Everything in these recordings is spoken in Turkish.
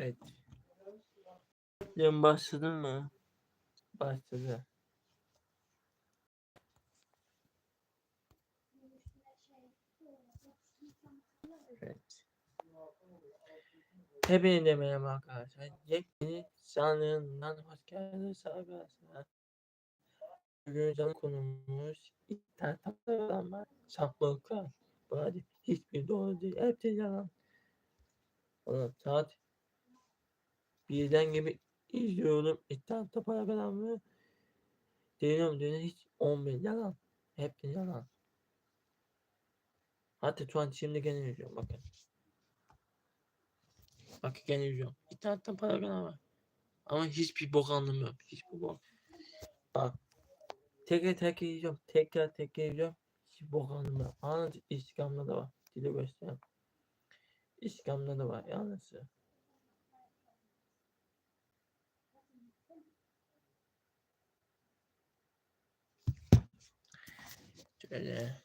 Evet. Yan başladın mı? Başladı. Evet. Hepinize merhaba arkadaşlar. Yepyeni sanığından hoş geldiniz arkadaşlar. Bugün canlı konumuz internet var. Saplıklar. Bu hiçbir doğru değil. Hepsi yalan. Ulan saat birden gibi izliyorum. İnternette para kazanmıyor. Deniyorum deniyorum hiç 11 yalan. Hepsi yalan. Hatta şu an şimdi gene izliyorum bakın. Bak gene izliyorum. İnternetten para kazanmıyor. Ama hiçbir bok anlamıyorum. Hiçbir bok. Bak. Tekrar tekrar izliyorum. Tekrar tekrar izliyorum. Hiç bok anlamıyorum. Anladın Instagram'da da var. Dili göstereyim. Instagram'da da var yalnız. Şöyle.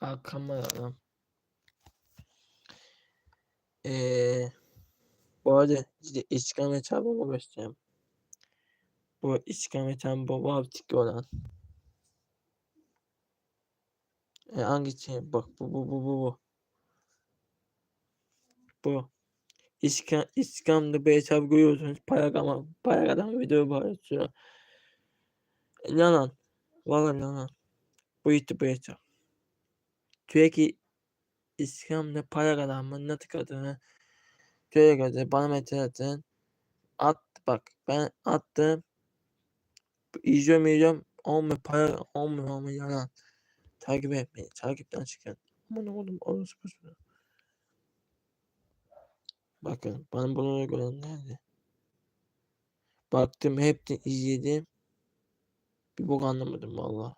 Arkama alalım. Ee, bu arada size istikamet hesabımı göstereyim. Bu istikamet hesabı bu Vavtik olan. E, hangisi? Bak bu bu bu bu bu. Bu. İskan, İskam'da bir hesap görüyorsunuz. Para kama, para kadan video paylaşıyor. Yalan. Valla yalan. Bu bu hesap. Sürekli İskam'da para kazanma nasıl kadını şöyle göster bana mesaj atın. At bak ben attım. İzliyorum izliyorum. Olmuyor para olmuyor olmuyor yalan. Takip etmeyin. Takipten çıkın. Aman oğlum orası bu. Bakın bana bunu uygulayan nerede? Baktım hepsini izledim. Bir bok anlamadım valla.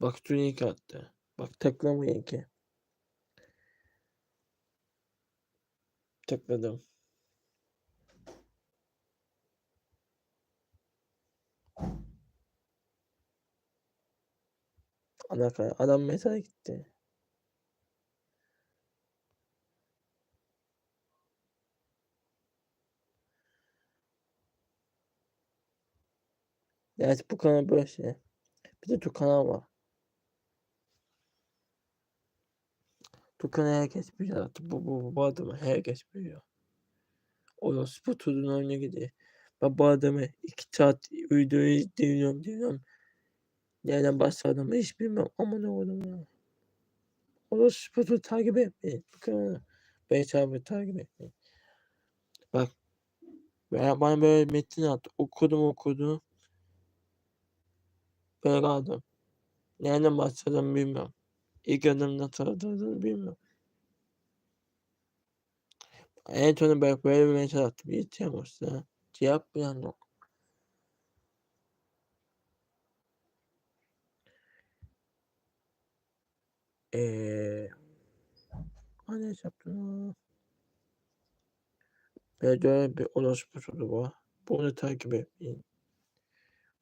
Bak tunik attı. Bak tıklamayın ki. Tıkladım. Alaka adam mesela gitti. Evet bu kanal böyle şey. Bir de tu kanal var. Tu kanal herkes biliyor artık. Bu, bu, bu, bu adamı herkes biliyor. Orası bu turun oyuna gidiyor. Ben bu adamı iki saat videoyu izliyorum diyorum. Nereden başladığımı hiç bilmiyorum. Ama ne oldu ya. Orası spotu takip etmeyin. Ben hesabı takip etmeyin. Bak. Bana böyle metin attı. Okudum okudum. Böyle kaldım. Nereden başladığımı bilmiyorum. İlk adımda tanıdığını bilmiyorum. En sonunda böyle, böyle bir mesaj attım. Bir Temmuz'da. Cevap bilen yok. Eee Hani hesaptım. Böyle bir orospu var. Bunu takip etmeyin.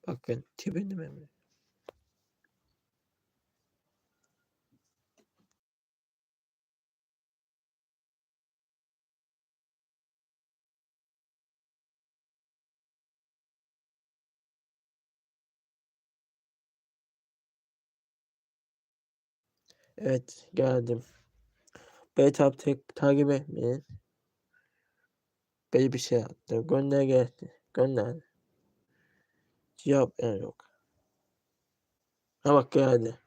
Bakın tipini memnun. Evet geldim. Betap tek takip etmeyin. Böyle bir şey attı. Gönder geldi. Gönder. Cevap yani yok. Ha bak geldi.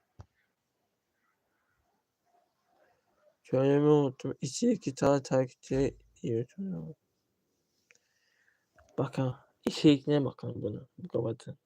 Söylemeyi unuttum. İçi iki tane takipçi yürütüyor. Bakın. İçerikine bakın bunu. Bu kapatın.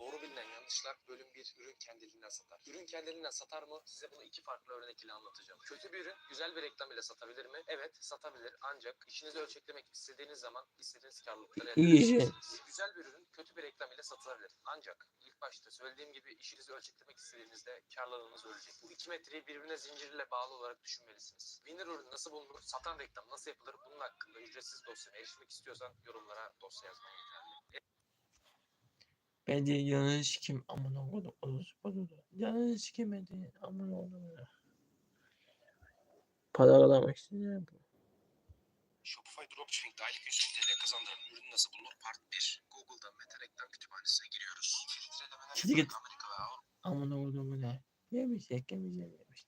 Doğru bilinen yanlışlar bölüm 1 ürün kendiliğinden satar. Ürün kendiliğinden satar mı? Size bunu iki farklı örnek ile anlatacağım. Kötü bir ürün güzel bir reklam ile satabilir mi? Evet satabilir ancak işinizi ölçeklemek istediğiniz zaman istediğiniz karlılıkları elde edemezsiniz. Güzel bir ürün kötü bir reklam ile satılabilir. Ancak ilk başta söylediğim gibi işinizi ölçeklemek istediğinizde karlılığınız ölecek. Bu iki metreyi birbirine zincirle bağlı olarak düşünmelisiniz. Winner ürün nasıl bulunur? Satan reklam nasıl yapılır? Bunun hakkında ücretsiz dosyaya erişmek istiyorsan yorumlara dosya yazmayı yeterli. Bence yanlış kim amına koydum olur olur. Yanlış kim amına koydum ya. Para ya bu. Shopify Dropshipping'de aylık 100 bin TL kazandıran ürün nasıl bulunur? Part 1. Google'da meta reklam kütüphanesine giriyoruz. Filtrelemeler git. Amerika ve Avrupa koydum bu ne? Yemiş yemiş yemiş yemiş.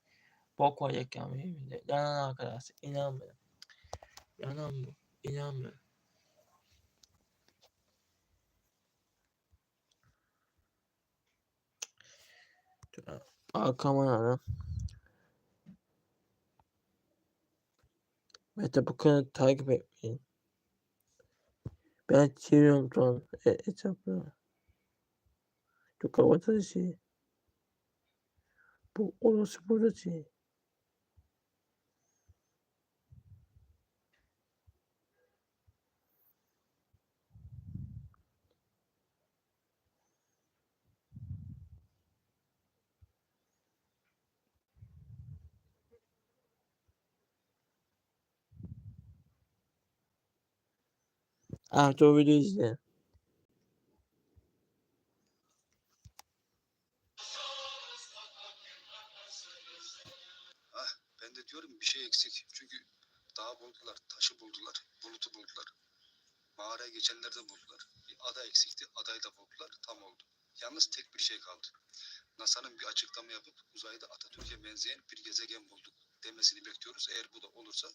Bok olacak ya yemiş. Yanan arkadaşlar inanmıyorum. Yanan bu. İnanmıyorum. Arkama yana. Mete bu kanalı takip etmeyin. Ben çeviriyorum an e hesapları. Dur kapatıcı şey. Bu orası burada şey. Ah video izle. Ben de diyorum bir şey eksik. Çünkü dağı buldular, taşı buldular, bulutu buldular. Mağaraya geçenler de buldular. Bir ada eksikti, adayı da buldular. Tam oldu. Yalnız tek bir şey kaldı. NASA'nın bir açıklama yapıp uzayda Atatürk'e benzeyen bir gezegen bulduk demesini bekliyoruz. Eğer bu da olursa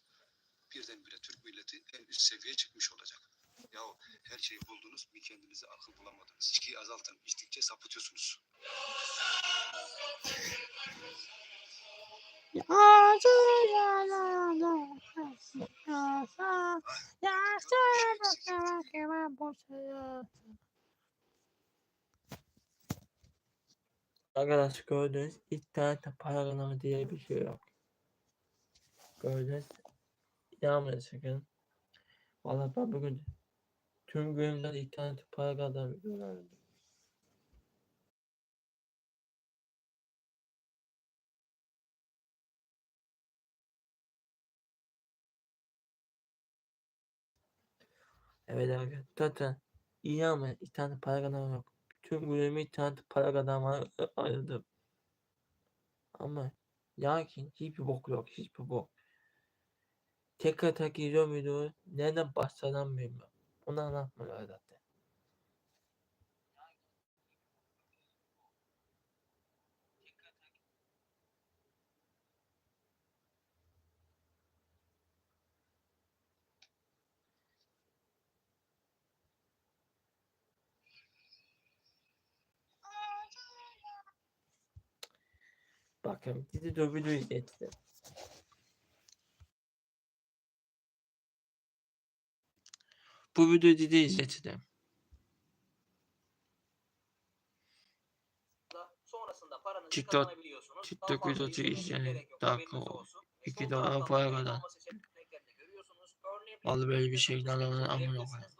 birdenbire Türk milleti en üst seviyeye çıkmış olacak. Yahu her şeyi buldunuz bir kendinize akıl bulamadınız. İçkiyi azaltın. İçtikçe sapıtıyorsunuz. Arkadaş gördünüz internette para kazanma diye bir şey yok. Gördünüz. İnanmayın sakın. Valla ben bugün tüm günümden internette para kazanıyorum. Evet arkadaşlar zaten inanmayın internette para kazanma yok. Tüm günümü internette para kazanmaya ayırdım. Ama lakin hiçbir bok yok hiçbir bok. Tekrar tekrar izliyorum videoyu. Nereden başlayacağım bilmiyorum. Onu anlatmıyorlar zaten. Bakın gidip o videoyu izledim. Bu izledim. Sonrasında paranızı TikTok-. TikTok videosu yok, dakika haberiniz o. olsun. Ve İki sol dolar taraftan para. Örneğin Vallahi böyle bir şey inanamıyorum, amına koyayım.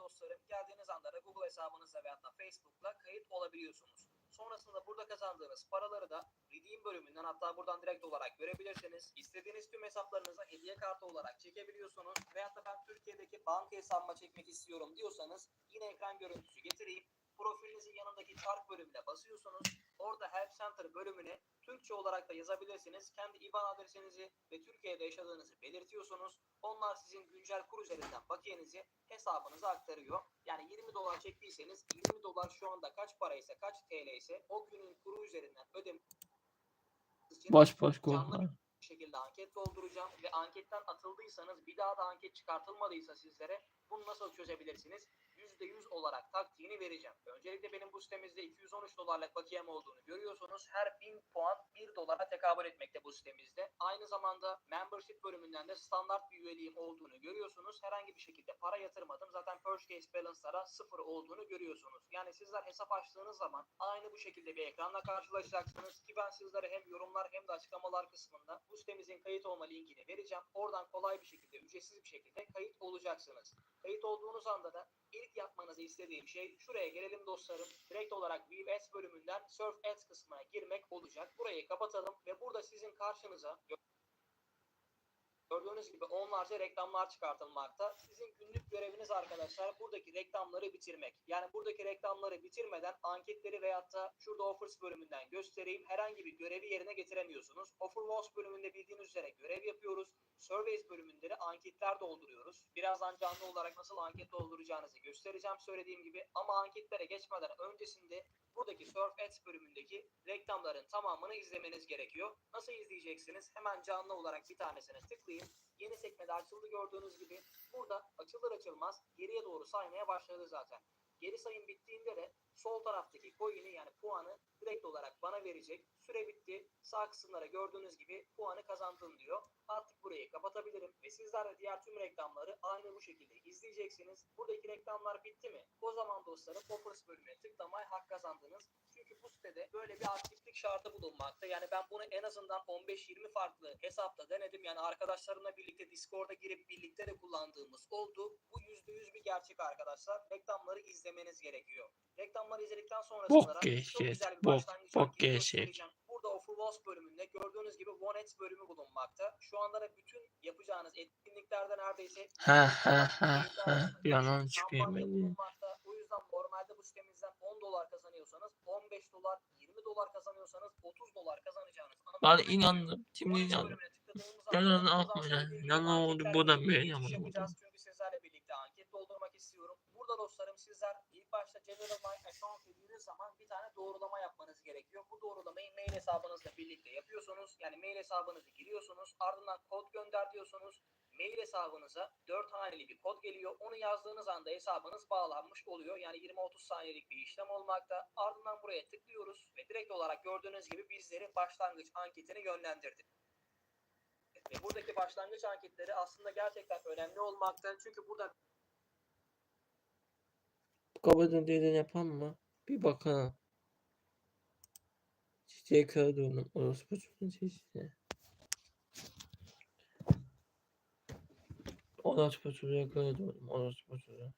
Geldiğiniz anda da Google hesabınızla veyahut da Facebook'la kayıt olabiliyorsunuz. Sonrasında burada kazandığınız paraları da Redeem bölümünden hatta buradan direkt olarak görebilirsiniz. İstediğiniz tüm hesaplarınıza hediye kartı olarak çekebiliyorsunuz. Veyahut da ben Türkiye'deki banka hesabıma çekmek istiyorum diyorsanız yine ekran görüntüsü getireyim. Profilinizin yanındaki çark bölümüne basıyorsunuz. Orada Help Center bölümüne Türkçe olarak da yazabilirsiniz. Kendi IBAN adresinizi ve Türkiye'de yaşadığınızı belirtiyorsunuz. Onlar sizin güncel kur üzerinden bakiyenizi hesabınıza aktarıyor. Yani 20 dolar çektiyseniz 20 dolar şu anda kaç para ise kaç TL ise o günün kuru üzerinden Boş boş Canlı korkma. şekilde anket dolduracağım ve anketten atıldıysanız bir daha da anket çıkartılmadıysa sizlere bunu nasıl çözebilirsiniz? %100 olarak taktiğini vereceğim. Öncelikle benim bu sitemizde 213 dolarlık bakiyem olduğunu görüyorsunuz. Her 1000 puan 1 dolara tekabül etmekte bu sitemizde. Aynı zamanda membership bölümünden de standart bir üyeliğim olduğunu görüyorsunuz. Herhangi bir şekilde para yatırmadım. Zaten purchase balance'lara sıfır olduğunu görüyorsunuz. Yani sizler hesap açtığınız zaman aynı bu şekilde bir ekranla karşılaşacaksınız ki ben sizlere hem yorumlar hem de açıklamalar kısmında bu sitemizin kayıt olma linkini vereceğim. Oradan kolay bir şekilde, ücretsiz bir şekilde kayıt olacaksınız. Kayıt olduğunuz anda da ilk yapmanızı istediğim şey şuraya gelelim dostlarım. Direkt olarak Ads bölümünden Surf Ads kısmına girmek olacak. Burayı kapatalım ve burada sizin karşınıza Gördüğünüz gibi onlarca reklamlar çıkartılmakta. Sizin günlük göreviniz arkadaşlar buradaki reklamları bitirmek. Yani buradaki reklamları bitirmeden anketleri veyahut da şurada offers bölümünden göstereyim. Herhangi bir görevi yerine getiremiyorsunuz. Offer Walls bölümünde bildiğiniz üzere görev yapıyoruz. Surveys bölümünde de anketler dolduruyoruz. Birazdan canlı olarak nasıl anket dolduracağınızı göstereceğim söylediğim gibi. Ama anketlere geçmeden öncesinde buradaki Surf Ads bölümündeki reklamların tamamını izlemeniz gerekiyor. Nasıl izleyeceksiniz? Hemen canlı olarak bir tanesine tıklayın. Yeni sekmede açıldı gördüğünüz gibi. Burada açılır açılmaz geriye doğru saymaya başladı zaten. Geri sayım bittiğinde de sol taraftaki coin'i yani puanı direkt olarak bana verecek. Süre bitti. Sağ kısımlara gördüğünüz gibi puanı kazandın diyor. Artık burayı kapatabilirim ve sizler de diğer tüm reklamları aynı bu şekilde izleyeceksiniz. Buradaki reklamlar bitti mi? O zaman dostlarım Offers bölümüne tıklamaya hak kazandınız. Çünkü bu sitede böyle bir aktiflik şartı bulunmakta. Yani ben bunu en azından 15-20 farklı hesapta denedim. Yani arkadaşlarımla birlikte Discord'a girip birlikte de kullandığımız oldu. Bu %100 bir gerçek arkadaşlar. Reklamları izlemeniz gerekiyor. Reklamları izledikten sonra Bok bir bok, bok geçecek. Burada Offer Walls bölümünde gördüğünüz gibi One Ads bölümü bulunmakta. Şu anda da bütün yapacağınız etkinliklerde neredeyse Ha ha ha ha. Yalan çıkıyor bulunmakta. O yüzden normalde bu sitemizden 10 dolar kazanıyorsanız 15 dolar, 20 dolar kazanıyorsanız 30 dolar kazanacağınız. Ben geliyor. inandım. Şimdi inandım. Yalan atma ya. Yalan oldu, bu da böyle yapacağız. Çünkü sizlerle birlikte anket doldurmak istiyorum. Burada dostlarım sizler General My Account dediğiniz zaman bir tane doğrulama yapmanız gerekiyor. Bu doğrulamayı mail hesabınızla birlikte yapıyorsunuz. Yani mail hesabınızı giriyorsunuz. Ardından kod gönder diyorsunuz. Mail hesabınıza 4 haneli bir kod geliyor. Onu yazdığınız anda hesabınız bağlanmış oluyor. Yani 20-30 saniyelik bir işlem olmakta. Ardından buraya tıklıyoruz ve direkt olarak gördüğünüz gibi bizleri başlangıç anketine yönlendirdi. Ve buradaki başlangıç anketleri aslında gerçekten önemli olmakta. Çünkü burada Kapatın dediğini yapan mı? Bir bakalım. Çiçeği kara döndüm. Orospu çocuğun çeşitli. Orospu çocuğa kara döndüm. Orospu çocuğa.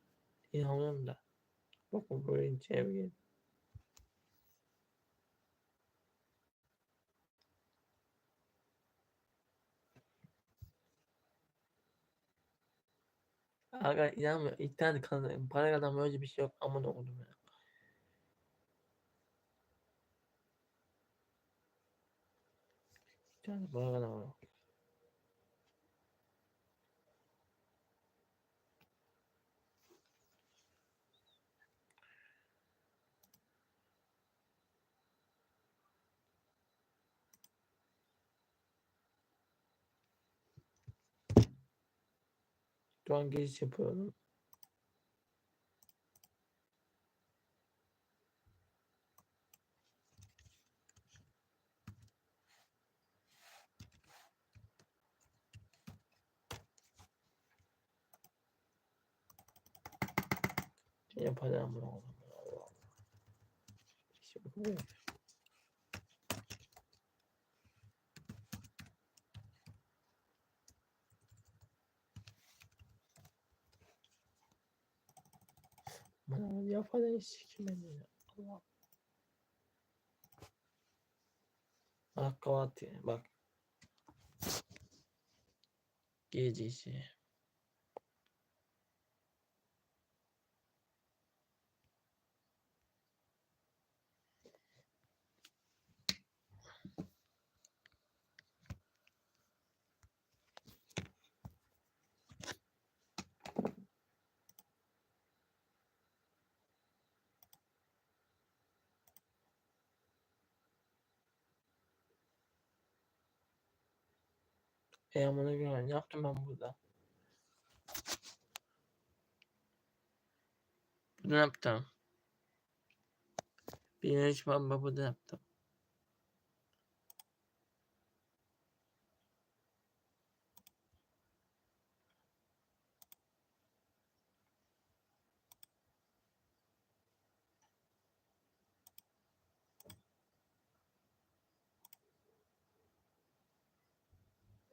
İnanıyorum da. Bakın böyle çevir. Aga inanmıyorum. İnternet kazanıyorum. Para kazanma öyle bir şey yok. Aman oğlum ya. İnternet para kazanma. Şu an giriş yapıyorum. Yapacağım bunu oğlum. Şimdi bu- Bana yapacağım sikim beni ya. Allah. Bak kavat bak. Gecesi. E amına göre ne yaptım ben burada? Ne yaptım? Bir yarışma burada ne yaptım?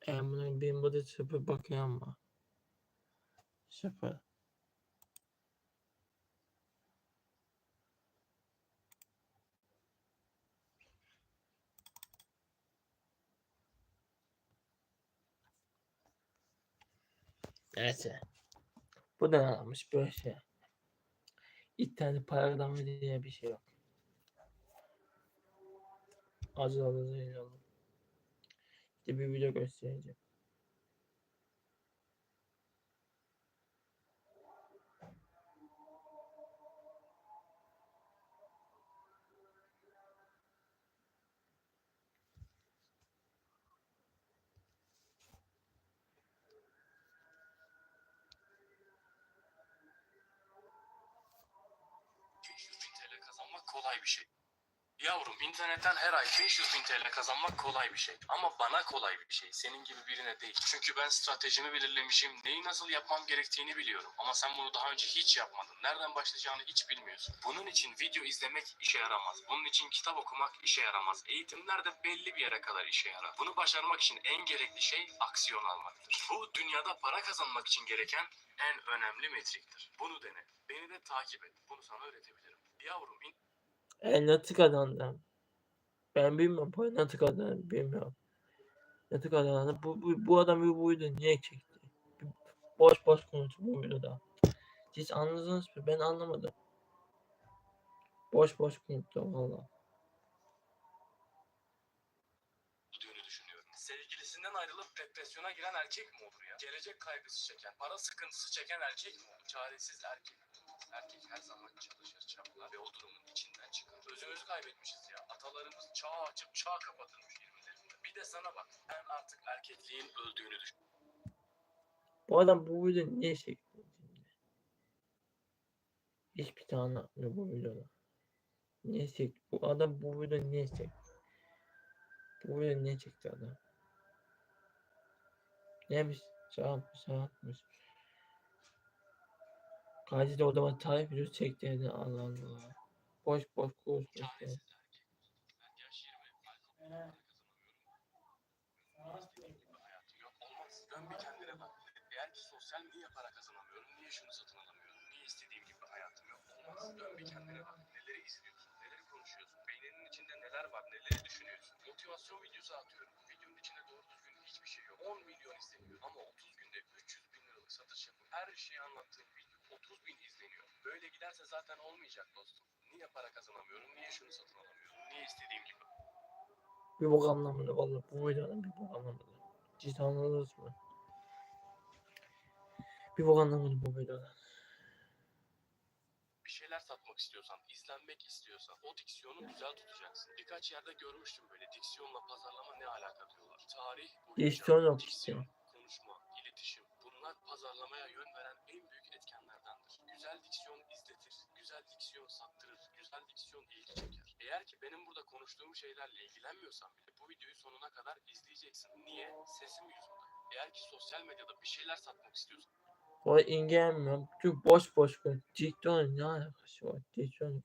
E amına benim burada sıfır bakıyor ama. Sıfır. Neyse. Bu da almış böyle şey. İnternet para diye bir şey yok. Acı alıcı alın. İşte bir video göstereceğim. kolay bir şey. Yavrum internetten her ay 500 bin TL kazanmak kolay bir şey. Ama bana kolay bir şey. Senin gibi birine değil. Çünkü ben stratejimi belirlemişim. Neyi nasıl yapmam gerektiğini biliyorum. Ama sen bunu daha önce hiç yapmadın. Nereden başlayacağını hiç bilmiyorsun. Bunun için video izlemek işe yaramaz. Bunun için kitap okumak işe yaramaz. Eğitimler de belli bir yere kadar işe yarar. Bunu başarmak için en gerekli şey aksiyon almaktır. Bu dünyada para kazanmak için gereken en önemli metriktir. Bunu dene. Beni de takip et. Bunu sana öğretebilirim. Yavrum E nasıl kazandı? Ben bilmiyorum. Bu nasıl kazandı bilmiyorum. Nasıl kazandı? Bu, bu, bu adam bu buydu. Niye çekti? Boş boş konuştu bu videoda. Siz anladınız mı? Ben anlamadım. Boş boş konuştu valla. Sevgilisinden ayrılıp depresyona giren erkek mi olur ya? Gelecek kaygısı çeken, para sıkıntısı çeken erkek mi olur? Çaresiz erkek. Erkek her zaman çalışır, çabalar ve o durumun içinden çıkar. Özümüzü kaybetmişiz ya. Atalarımız çağ açıp çağ kapatırmış 20'lerinde. Bir de sana bak. Ben artık erkekliğin öldüğünü düşünüyorum. Bu adam bu videoyu niye çekti? Hiçbir tane anlatmıyor bu videoda. Niye çekti? Bu adam bu videoyu niye çekti? Bu videoyu niye çekti adam? Neymiş? Şey yapmış, Kadir de o zaman tarih videosu dedi. Allah Allah. Boş boş konuşmuş ya. Çaresiz erkek. Ben yaş 20. Alkol para kazanamıyorum. İstediğim gibi hayatım yok. Olmaz. Dön bir kendine bak. Eğer ki sosyal niye para kazanamıyorum? Niye şunu satın alamıyorum? Niye istediğim gibi hayatım yok? Olmaz. Dön bir kendine bak. Neleri izliyorsun? Neleri konuşuyorsun? Beyninin içinde neler var? Neleri düşünüyorsun? Motivasyon videosu atıyorum. Videonun içinde doğru düzgün hiçbir şey yok. 10 milyon izleniyor. Ama 30 günde 300 bin liralık satış yapıp her şeyi anlattığım video 30 bin izleniyor. Böyle giderse zaten olmayacak dostum. Niye para kazanamıyorum? Niye şunu satın alamıyorum? Niye istediğim gibi? Bir bok anlamadı valla. Bu videodan bir bok anlamadı. Siz anladınız mı? Bir bok anlamadım bu videodan. bir şeyler satmak istiyorsan, izlenmek istiyorsan o diksiyonu güzel tutacaksın. Birkaç yerde görmüştüm böyle diksiyonla pazarlama ne alaka diyorlar. Tarih boyunca Diksiyon yok diksiyon, konuşma, iletişim bunlar pazarlamaya yön veren en büyük. Güzel diksiyon izletir, güzel diksiyon sattırır, güzel diksiyon ilgi çeker. Eğer ki benim burada konuştuğum şeylerle ilgilenmiyorsan bile bu videoyu sonuna kadar izleyeceksin. Niye? Sesim yüzünden. Eğer ki sosyal medyada bir şeyler satmak istiyorsan O ilgilenmiyorum. Çünkü boş boş konuş. TikTok'un ne alakası var? TikTok'un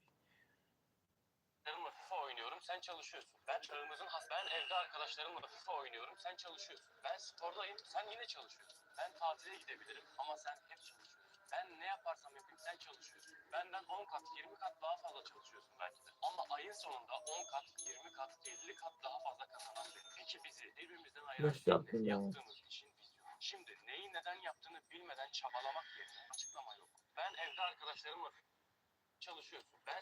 arkadaşlarımla FIFA oynuyorum, sen çalışıyorsun. Ben çağımızın has ben evde arkadaşlarımla FIFA oynuyorum, sen çalışıyorsun. Ben spordayım, sen yine çalışıyorsun. Ben tatile gidebilirim ama sen hep çalışıyorsun. Ben ne yaparsam yapayım sen çalışıyorsun. Benden 10 kat, 20 kat daha fazla çalışıyorsun belki de. Ama ayın sonunda 10 kat, 20 kat, 50 kat daha fazla kazanan benim. Peki bizi birbirimizden ayıran Nasıl şey ne? yaptın ya? Yaptığımız işin vizyonu. Şimdi neyi neden yaptığını bilmeden çabalamak yerine açıklama yok. Ben evde arkadaşlarımla çalışıyorsun. Ben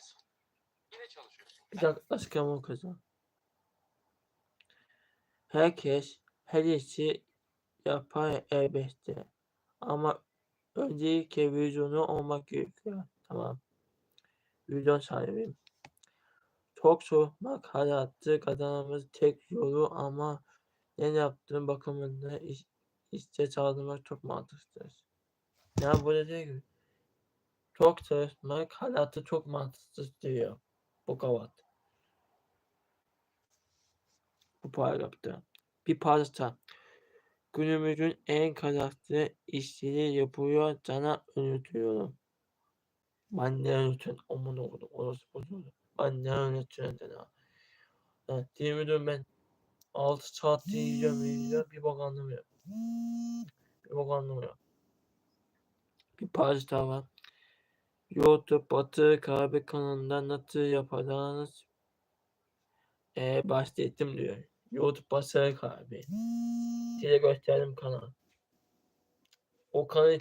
yine çalışıyorsun. Bir dakika açıklama kazan. Herkes her işi yapar elbette. Ama öncelikle vizyonu olmak gerekiyor. Tamam. Vizyon sahibiyim. Çok sormak hayatı kazanmamız tek yolu ama ne yaptığın bakımında iş, işte sağlamak çok mantıksız. Ya bu ne değil. Çok çalışmak hayatı çok mantıksız diyor. Bu kavat. Bu paragrafta. Bir parça. Günümüzün en karakter işleri yapıyor. Sana öğretiyorum. Ben ne öğretiyorum? Aman oğlum. Orası bozuldu. Ben ne öğretiyorum sana? Ha, diyemedim ben. 6 saat yiyeceğim yiyeceğim. Bir bak anlamıyorum. Bir bak anlamıyorum. Bir parça var. YouTube Batı Kahve kanalında nasıl yapacağınız ee, bahsettim diyor. YouTube Batı Kahve. Size gösterdim kanal. o kanalı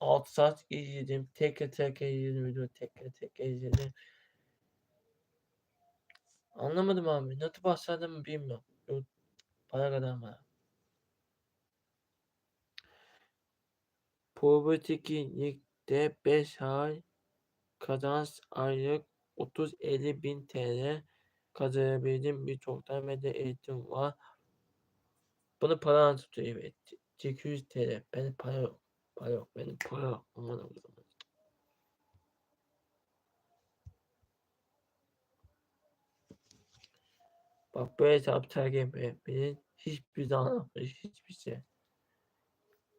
6 saat izledim. Tekrar tekrar izledim video. Tekrar tekrar izledim. Anlamadım abi. Nasıl başladım bilmiyorum. Para kadar mı? Poverty Lig'de 5 ay kazanç aylık 30-50 bin TL kazanabildim. Birçoktan ve de eğitim var. Bunu para tutuyor evet. 200 TL. Benim para yok. Para yok. Benim para yok. Aman Allah'ım. Bak böyle hesap takip etmenin hiçbir zaman yapmış hiçbir şey.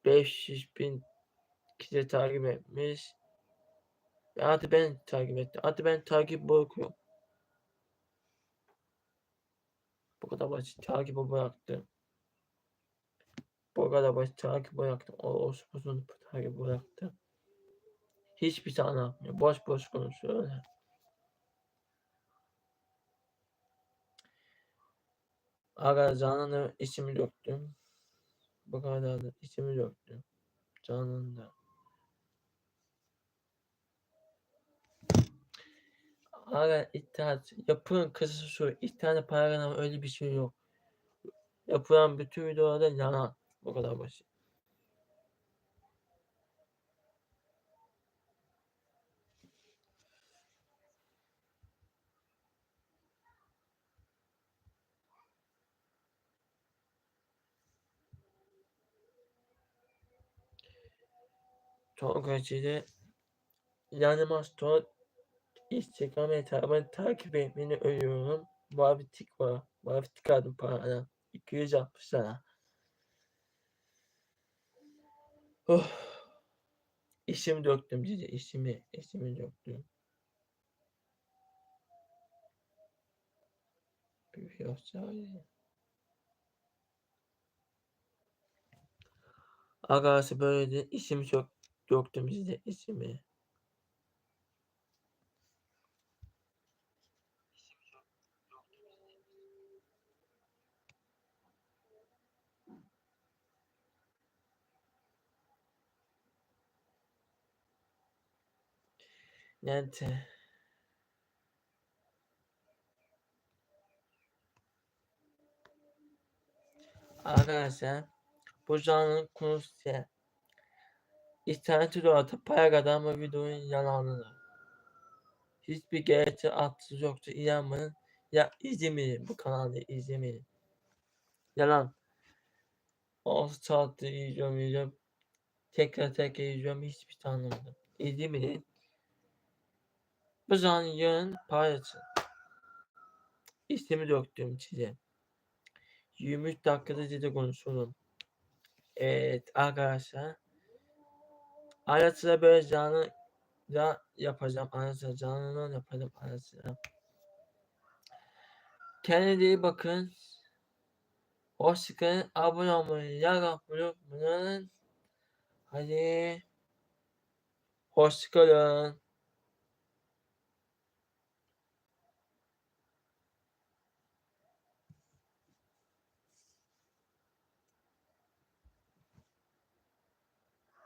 500 bin kişi takip etmiş. Ve ben takip ettim. Hadi ben takip bırakıyorum. Bu kadar basit takibi bıraktım. Bu kadar basit takip bıraktım. O olsun takip bıraktım. Hiçbir tane yapmıyor. Boş boş konuşuyor öyle. Aga canını içimi döktüm. Bu kadar da içimi döktüm. Canında. Aga itaat yapın kısası şu. İki tane öyle bir şey yok. Yapılan bütün videolarda yalan. Bu kadar basit. Çok acele Animastor Instagram hesabını takip etmeni öneriyorum. Mavi tik var. Mavi tik aldım parana. 260 lira. Oh. İşimi döktüm size. işimi, işimi döktüm. Bir şey olsa böyle de işimi çok döktüm size işimi. Nerede? Arkadaşlar bu canın konusu ise İnternet videolarda para kazanma videonun yalanıdır. Hiçbir gerekçe atsız yoksa inanmayın. Ya izlemeyin bu kanalı izlemeyin. Yalan. 6 saatte izliyorum izliyorum. Tekrar tekrar izliyorum hiçbir şey anlamadım. İzlemeyin. Bu zaman yarın paylaşın. İstemi döktüm size. 23 dakikada size konuşurum. Evet arkadaşlar. Ara sıra böyle canlı da yapacağım. Ara sıra canlı yapacağım. Ara sıra. Kendinize iyi bakın. Hoşçakalın. Abone olmayı, like atmayı unutmayın. Hadi. Hoşçakalın.